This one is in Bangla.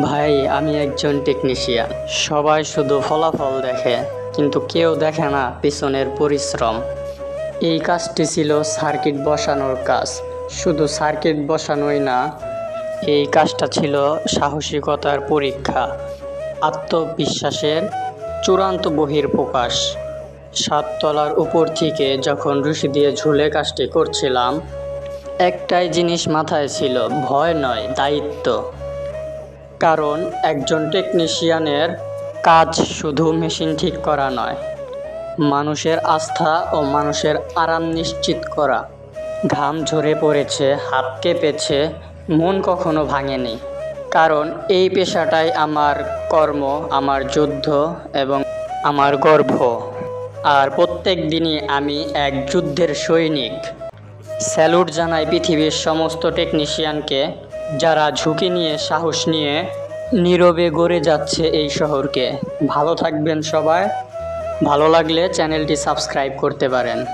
ভাই, আমি একজন টেকনিশিয়ান সবাই শুধু ফলাফল দেখে, কিন্তু কেউ দেখে না পিছনের পরিশ্রম। এই কাজটি ছিল সার্কিট বসানোর কাজ। শুধু সার্কিট বসানোই না, এই কাজটা ছিল সাহসিকতার পরীক্ষা, আত্মবিশ্বাসের চূড়ান্ত বহির বহির্প্রকাশ সাততলার উপর থেকে যখন রুশি দিয়ে ঝুলে কাজটি করছিলাম, একটাই জিনিস মাথায় ছিল, ভয় নয়, দায়িত্ব। কারণ একজন টেকনিশিয়ানের কাজ শুধু মেশিন ঠিক করা নয়, মানুষের আস্থা ও মানুষের আরাম নিশ্চিত করা। ঘাম ঝরে পড়েছে, হাত কেঁপেছে, মন কখনো ভাঙেনি। কারণ এই পেশাটাই আমার কর্ম, আমার যুদ্ধ এবং আমার গর্ব আর প্রত্যেক দিনই আমি এক যুদ্ধের সৈনিক। স্যালুট জানাই পৃথিবীর সমস্ত টেকনিশিয়ানকে যারা ঝুঁকি নিয়ে, সাহস নিয়ে নীরবে গড়ে যাচ্ছে এই শহরকে। ভালো থাকবেন সবাই। ভালো লাগলে চ্যানেলটি সাবস্ক্রাইব করতে পারেন।